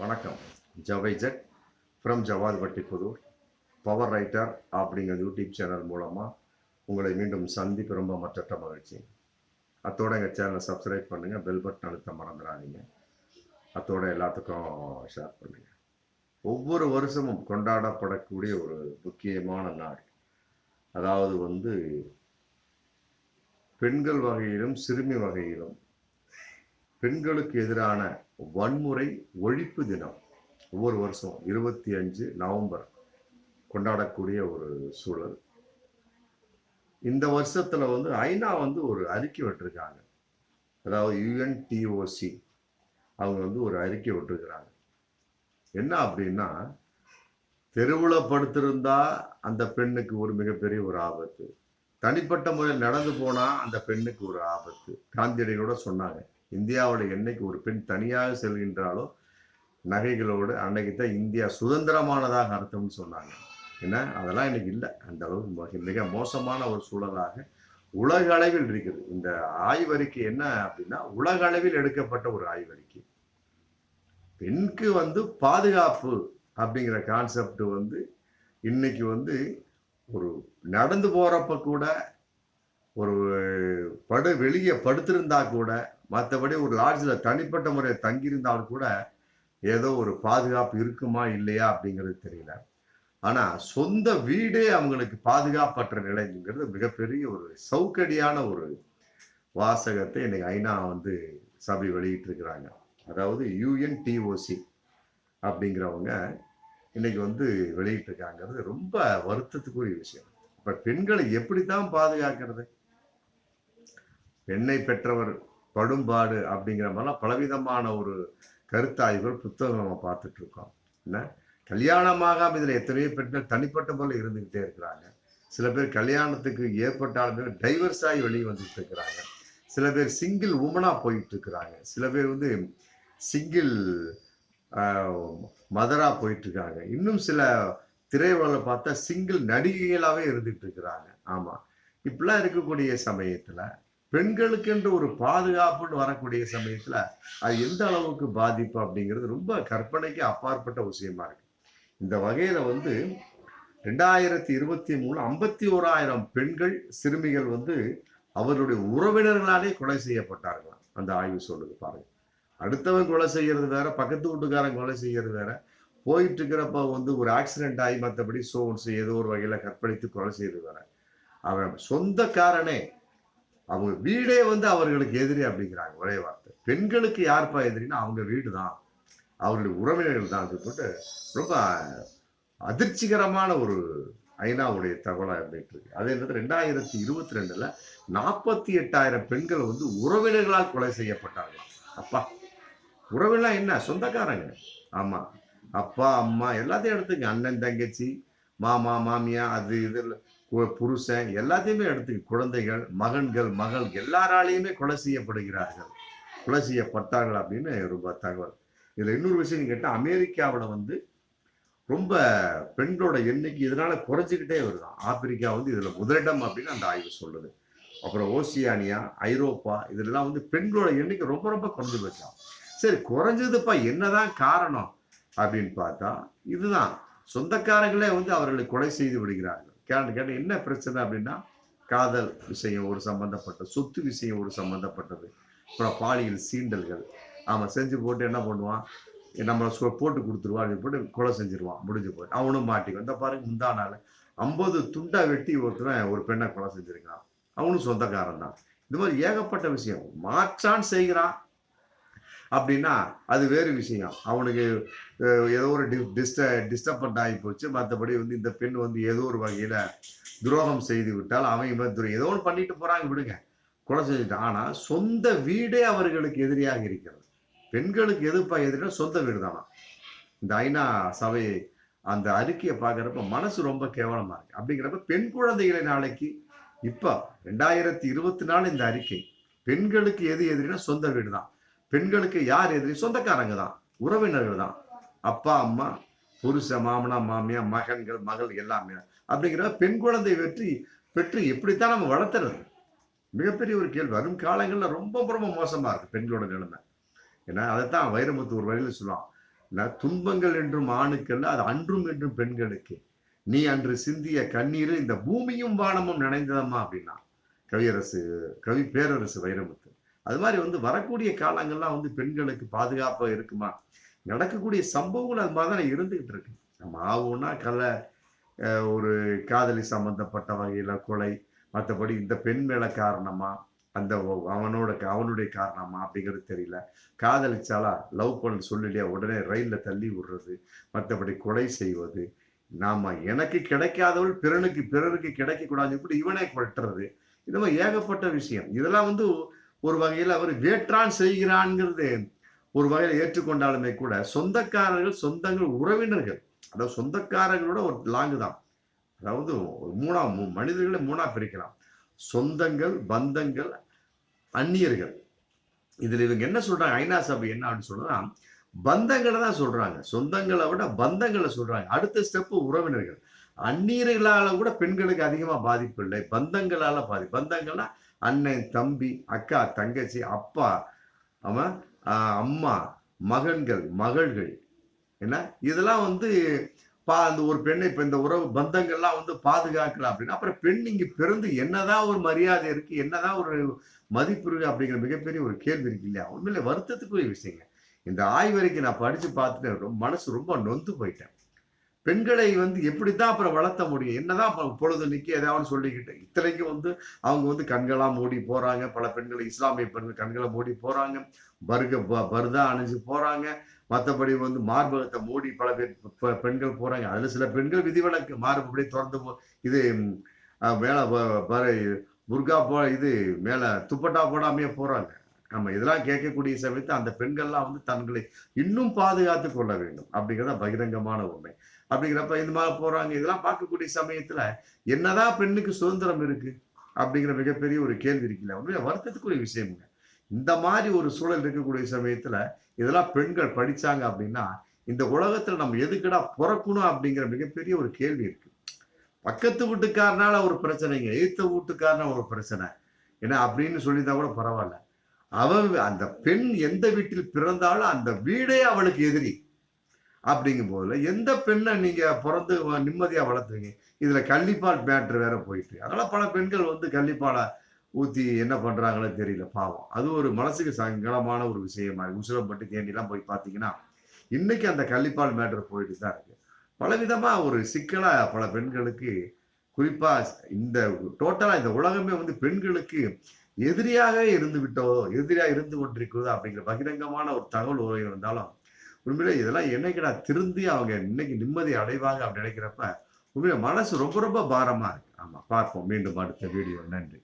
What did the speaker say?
வணக்கம். ஜவைஜட் from Jawad Vattipudur power writer அப்படிங்கிற YouTube channel மூலமாக உங்களை மீண்டும் சந்திப்பு ரொம்ப மற்ற மகிழ்ச்சி. அத்தோட எங்கள் சேனலை சப்ஸ்கிரைப் பண்ணுங்கள் பெல் பட்டன் அழுத்த மறந்துடாதீங்க. அத்தோட எல்லாத்துக்கும் ஷேர் பண்ணுங்கள் ஒவ்வொரு வருஷமும் கொண்டாடப்படக்கூடிய ஒரு முக்கியமான நாள். அதாவது வந்து பெண்கள் வகையிலும் சிறுமி வகையிலும் பெண்களுக்கு எதிரான வன்முறை ஒழிப்பு தினம். ஒவ்வொரு வருஷம் இருபத்தி அஞ்சு நவம்பர் கொண்டாடக்கூடிய ஒரு சூழல். இந்த வருஷத்துல வந்து ஐநா வந்து ஒரு அறிக்கை விட்டுருக்காங்க. அதாவது யுஎன்டிஓசி அவங்க வந்து ஒரு அறிக்கை விட்டுருக்கிறாங்க. என்ன அப்படின்னா தெருவில் படுத்திருந்தா அந்த பெண்ணுக்கு ஒரு மிகப்பெரிய ஒரு ஆபத்து. தனிப்பட்ட முறையில் நடந்து போனா அந்த பெண்ணுக்கு ஒரு ஆபத்து. காந்தியடிகளோட சொன்னாங்க. இந்தியாவோட என்னைக்கு ஒரு பெண் தனியாக செல்கின்றாலோ நகைகளோடு அன்னைக்கு தான் இந்தியா சுதந்திரமானதாக அர்த்தம்னு சொன்னாங்க. ஏன்னா அதெல்லாம் இன்னைக்கு இல்லை. அந்த அளவுக்கு மிக- மோசமான ஒரு சூழலாக உலக அளவில் இருக்குது. இந்த ஆய்வறிக்கை என்ன அப்படின்னா உலக அளவில் எடுக்கப்பட்ட ஒரு ஆய்வறிக்கை. பெண்ணுக்கு வந்து பாதுகாப்பு அப்படிங்கிற கான்செப்ட் வந்து இன்னைக்கு வந்து ஒரு நடந்து போறப்ப கூட ஒரு படு வெளியே படுத்திருந்தா கூட மற்றபடி ஒரு லாட்ஜில் தனிப்பட்ட முறையில் தங்கியிருந்தாலும் கூட ஏதோ ஒரு பாதுகாப்பு இருக்குமா இல்லையா அப்படிங்கிறது தெரியல. ஆனால் சொந்த வீடே அவங்களுக்கு பாதுகாப்பற்ற நிலைங்கிறது மிகப்பெரிய ஒரு சௌக்கடியான ஒரு வாசகத்தை இன்னைக்கு ஐநா வந்து சபை வெளியிட்டிருக்கிறாங்க. அதாவது அதாவது யுஎன்டிஓசி அப்படிங்கிறவங்க இன்னைக்கு வந்து வெளியிட்டிருக்காங்கிறது ரொம்ப வருத்தத்துக்குரிய விஷயம். இப்போ பெண்களை எப்படி தான் பாதுகாக்கிறது? பெண்ணை பெற்றவர் படும்பாடு அப்படிங்கிற மாதிரிலாம் பலவிதமான ஒரு கருத்தாய்வுகள் புத்தகம் நம்ம பார்த்துட்டு இருக்கோம் என்ன? கல்யாணமாகாம இதில் எத்தனையோ பெண்கள் தனிப்பட்ட முறையில் இருந்துகிட்டே இருக்கிறாங்க. சில பேர் கல்யாணத்துக்கு ஏற்பட்டாலுமே டைவர்ஸ் ஆகி வெளியே வந்துட்டு இருக்கிறாங்க. சில பேர் சிங்கிள் உமனாக போயிட்டு இருக்கிறாங்க. சில பேர் வந்து சிங்கிள் மதராக போயிட்டு இருக்காங்க. இன்னும் சில திரையுலகில் பார்த்தா சிங்கிள் நடிகைகளாகவே இருந்துகிட்டு இருக்கிறாங்க. ஆமாம் இப்படிலாம் இருக்கக்கூடிய சமயத்தில் பெண்களுக்கென்று ஒரு பாதுகாப்புன்னு வரக்கூடிய சமயத்துல அது எந்த அளவுக்கு பாதிப்பு அப்படிங்கிறது ரொம்ப கற்பனைக்கு அப்பாற்பட்ட விஷயமா இருக்கு. இந்த வகையில வந்து ரெண்டாயிரத்தி இருபத்தி மூணு ஐம்பத்தி ஓராயிரம் பெண்கள் சிறுமிகள் வந்து அவர்களுடைய உறவினர்களாலே கொலை செய்யப்பட்டார்களாம். அந்த ஆய்வு சொல்லுது பாருங்க. அடுத்தவன் கொலை செய்யறது வேற பக்கத்து வீட்டுக்காரன் கொலை செய்யறது வேற. போயிட்டு இருக்கிறப்ப வந்து ஒரு ஆக்சிடென்ட் ஆகி மற்றபடி சோன்ஸ் ஏதோ ஒரு வகையில கற்பழித்து கொலை செய்யறது வேற. அவன் சொந்தக்காரனே அவங்க வீடே வந்து அவர்களுக்கு எதிரி அப்படிங்கிறாங்க. ஒரே வார்த்தை. பெண்களுக்கு யார்ப்பா எதிரின்னா அவங்க வீடு தான் அவர்களுடைய உறவினர்கள் தான் சொல்லிட்டு ரொம்ப அதிர்ச்சிகரமான ஒரு ஐநாவுடைய தகவலாக இருந்துட்டு இருக்கு அதே நேரத்தில் ரெண்டாயிரத்தி இருபத்தி ரெண்டுல நாற்பத்தி எட்டாயிரம் பெண்கள் வந்து உறவினர்களால் கொலை செய்யப்பட்டார்கள். அப்பா உறவினா என்ன? சொந்தக்காரங்க. ஆமா. அப்பா அம்மா எல்லாத்தையும் எடுத்துங்க. அண்ணன் தங்கச்சி மாமா மாமியா அது இது புருஷன் எல்லாத்தையுமே எடுத்து குழந்தைகள் மகன்கள் மகள் எல்லாராலையுமே கொலை செய்யப்படுகிறார்கள். கொலை செய்யப்பட்டார்கள் அப்படின்னு ரொம்ப தகவல். இதில் இன்னொரு விஷயம் கேட்டால் அமெரிக்காவில் வந்து ரொம்ப பெண்களோட எண்ணிக்கை இதனால குறைஞ்சிக்கிட்டே வருதான் ஆப்பிரிக்கா வந்து இதில் முதலிடம் அப்படின்னு அந்த ஆய்வு சொல்லுது. அப்புறம் ஓசியானியா ஐரோப்பா இதெல்லாம் வந்து பெண்களோட எண்ணிக்கை ரொம்ப ரொம்ப குறைஞ்சு வச்சான் சரி குறைஞ்சதுப்பா என்னதான் காரணம் அப்படின்னு பார்த்தா இதுதான். சொந்தக்காரங்களே வந்து அவர்களை கொலை செய்து விடுகிறார்கள். கேட்டு கேட்டு என்ன பிரச்சனை அப்படின்னா காதல் விஷயம் ஒரு சம்மந்தப்பட்ட சொத்து விஷயம் ஒரு சம்மந்தப்பட்டது அப்புறம் பாலியல் சீண்டல்கள். அவன் செஞ்சு போட்டு என்ன பண்ணுவான்? நம்ம சொ- போட்டு கொடுத்துருவான் அப்படின்னு போட்டு கொலை செஞ்சிருவான் முடிஞ்சு போய் அவனும் மாட்டிக்கும் இந்த பாருங்க முந்தா நாள் ஐம்பது துண்டா வெட்டி ஒருத்தன் ஒரு பெண்ணை கொலை செஞ்சிருக்கான். அவனும் சொந்தக்காரன் தான். இந்த மாதிரி ஏகப்பட்ட விஷயம். மாற்றான் செய்கிறான். அப்படின்னா அது வேறு விஷயம். அவனுக்கு ஏதோ ஒரு டிஸ்ட டிஸ்டர்பண்ட் ஆகி போச்சு. மற்றபடி வந்து இந்த பெண் வந்து ஏதோ ஒரு வகையில் துரோகம் செய்து விட்டால் அவன் இவன் ஏதோ ஒன்று பண்ணிட்டு போகிறாங்க விடுங்க. கொலை செஞ்சுட்டான். ஆனால் சொந்த வீடே அவர்களுக்கு எதிரியாக இருக்கிறது. பெண்களுக்கு எதிர்ப்பாக எதிரினா சொந்த வீடு தானா? இந்த ஐநா சபை அந்த அறிக்கையை பார்க்குறப்ப மனசு ரொம்ப கேவலமாக இருக்கு. அப்படிங்கிறப்ப பெண் குழந்தைகளை நாளைக்கு இப்போ ரெண்டாயிரத்தி இருபத்தி நாலு இந்த அறிக்கை பெண்களுக்கு எது எதிரினா சொந்த வீடு தான். பெண்களுக்கு யார் எதிரி? சொந்தக்காரங்க தான். உறவினர்கள் தான். அப்பா அம்மா புருஷ மாமனா மாமியா மகன்கள் மகள் எல்லாமே. அப்படிங்கிற பெண் குழந்தை வெற்றி பெற்று எப்படித்தான் நம்ம வளர்த்துறது? மிகப்பெரிய ஒரு கேள்வி. வரும் காலங்களில் ரொம்ப ரொம்ப மோசமா இருக்கு பெண்களோட நிலைமை. ஏன்னா அதைத்தான் வைரமுத்து ஒரு வழியில் சொல்லுவான். ஏன்னா துன்பங்கள் என்றும் ஆணுக்கல்ல அது அன்றும் என்றும் பெண்களுக்கு. நீ அன்று சிந்திய கண்ணீர் இந்த பூமியும் வானமும் நினைந்ததம்மா அப்படின்னா கவியரசு கவி பேரரசு வைரமுத்து. அது மாதிரி வந்து வரக்கூடிய காலங்கள்லாம் வந்து பெண்களுக்கு பாதுகாப்பாக இருக்குமா? நடக்கக்கூடிய சம்பவங்கள் அது மாதிரி தான் இருந்துகிட்டு இருக்கு. நம்ம ஆகும்னா கலை ஒரு காதலி சம்பந்தப்பட்ட வகையில் கொலை மற்றபடி இந்த பெண் மேலே காரணமா அந்த அவனோட அவனுடைய காரணமா அப்படிங்கிறது தெரியல. காதலிச்சாலா லவ் பண்ண சொல்லலையா உடனே ரயில்ல தள்ளி விடுறது மற்றபடி கொலை செய்வது நாம எனக்கு கிடைக்காதவள் பிறனுக்கு பிறருக்கு கிடைக்கக்கூடாது கூடாதுன்னு இப்படி இவனே கொட்டுறது இந்த மாதிரி ஏகப்பட்ட விஷயம். இதெல்லாம் வந்து ஒரு வகையில் அவர் வேற்றான் செய்கிறான்ங்கிறது ஒரு வகையில் ஏற்றுக்கொண்டாலுமே கூட சொந்தக்காரர்கள் சொந்தங்கள் உறவினர்கள் அதாவது சொந்தக்காரர்களோட ஒரு லாங்கு தான். அதாவது மூணா மனிதர்களை மூணா பிரிக்கலாம். சொந்தங்கள் பந்தங்கள் அந்நியர்கள். இதில் இவங்க என்ன சொல்றாங்க? ஐநா சபை என்ன அப்படின்னு சொல்றா பந்தங்களை தான் சொல்றாங்க. சொந்தங்களை விட பந்தங்களை சொல்றாங்க. அடுத்த ஸ்டெப்பு உறவினர்கள். அந்நியர்களால கூட பெண்களுக்கு அதிகமா பாதிப்பு இல்லை. பந்தங்களால பாதி பந்தங்கள்னா அண்ணன் தம்பி அக்கா தங்கச்சி அப்பா அவன் அம்மா மகன்கள் மகள்கள். என்ன? இதெல்லாம் வந்து பா அந்த ஒரு பெண்ணை இப்போ இந்த உறவு பந்தங்கள்லாம் வந்து பாதுகாக்கலாம் அப்படின்னா அப்புறம் பெண் இங்கே பிறந்து என்னதான் ஒரு மரியாதை இருக்கு என்னதான் ஒரு மதிப்பு இருக்கு அப்படிங்கிற மிகப்பெரிய ஒரு கேள்வி இருக்கு இல்லையா? உண்மையில வருத்தத்துக்குரிய விஷயங்க. இந்த ஆய்வறிக்கை நான் படித்து பார்த்துட்டு ரொம்ப மனசு ரொம்ப நொந்து போயிட்டேன். பெண்களை வந்து எப்படித்தான் அப்புறம் வளர்த்த முடியும்? என்னதான் இப்போ பொழுது நிற்கி ஏதாவது சொல்லிக்கிட்டு இத்தனைக்கும் வந்து அவங்க வந்து கண்களா மூடி போறாங்க. பல பெண்கள் இஸ்லாமிய பெண்கள் கண்களை மூடி போறாங்க. பர்க ப- பர்தா அணிஞ்சு போறாங்க. மற்றபடி வந்து மார்பகத்தை மூடி பல பேர் பெண்கள் போறாங்க. அதுல சில பெண்கள் விதிவிலக்கு மார்புபடி திறந்து போ இது ம், அஹ், மேல புர்கா போ இது மேல துப்பட்டா போடாமையே போறாங்க. நம்ம இதெல்லாம் கேட்கக்கூடிய சமயத்து அந்த பெண்கள்லாம் வந்து தங்களை இன்னும் பாதுகாத்து கொள்ள வேண்டும். அப்படிங்கிறத பகிரங்கமான உண்மை. அப்படிங்கிறப்ப இந்த மாதிரி போறாங்க. இதெல்லாம் பார்க்கக்கூடிய சமயத்துல என்னதான் பெண்ணுக்கு சுதந்திரம் இருக்கு அப்படிங்கிற மிகப்பெரிய ஒரு கேள்வி இருக்குல்ல. உண்மையில வருத்தத்துக்குரிய விஷயமுங்க. இந்த மாதிரி ஒரு சூழல் இருக்கக்கூடிய சமயத்துல இதெல்லாம் பெண்கள் படிச்சாங்க அப்படின்னா இந்த உலகத்துல நம்ம எதுக்கடா பிறக்கணும் அப்படிங்கிற மிகப்பெரிய ஒரு கேள்வி இருக்கு. பக்கத்து வீட்டுக்காரனால ஒரு பிரச்சனைங்க எய்த்த வீட்டுக்காரன ஒரு பிரச்சனை. ஏன்னா அப்படின்னு சொல்லியிருந்தா கூட பரவாயில்ல. அவன் அந்த பெண் எந்த வீட்டில் பிறந்தாலும் அந்த வீடே அவளுக்கு எதிரி. அப்படிங்கும்போதுல எந்த பெண்ணை நீங்கள் பிறந்து நிம்மதியாக வளர்த்துவீங்க இதில் கள்ளிப்பால் மேட்ரு வேற போயிட்டு. அதனால் பல பெண்கள் வந்து கள்ளிப்பாலை ஊற்றி என்ன பண்ணுறாங்களோ தெரியல பாவம். அது ஒரு மனசுக்கு சங்கடமான ஒரு விஷயமா உசுரப்பட்டு தேண்டிலாம் போய் பார்த்தீங்கன்னா இன்னைக்கு அந்த கள்ளிப்பால் மேட்ரு போயிட்டு தான் இருக்கு. பலவிதமாக ஒரு சிக்கலாக பல பெண்களுக்கு குறிப்பாக இந்த டோட்டலாக இந்த உலகமே வந்து பெண்களுக்கு எதிரியாக இருந்து விட்டோ எதிரியாக இருந்து கொண்டிருக்கிறதோ அப்படிங்கிற பகிரங்கமான ஒரு தகவல் உரை இருந்தாலும் உண்மையிலே இதெல்லாம் என்னைக்குடா திருந்தி அவங்க இன்னைக்கு நிம்மதி அடைவாங்க அப்படின்னு நினைக்கிறப்ப உண்மையில மனசு ரொம்ப ரொம்ப பாரமா இருக்கு. ஆமா பார்ப்போம். மீண்டும் அடுத்த வீடியோ நன்றி.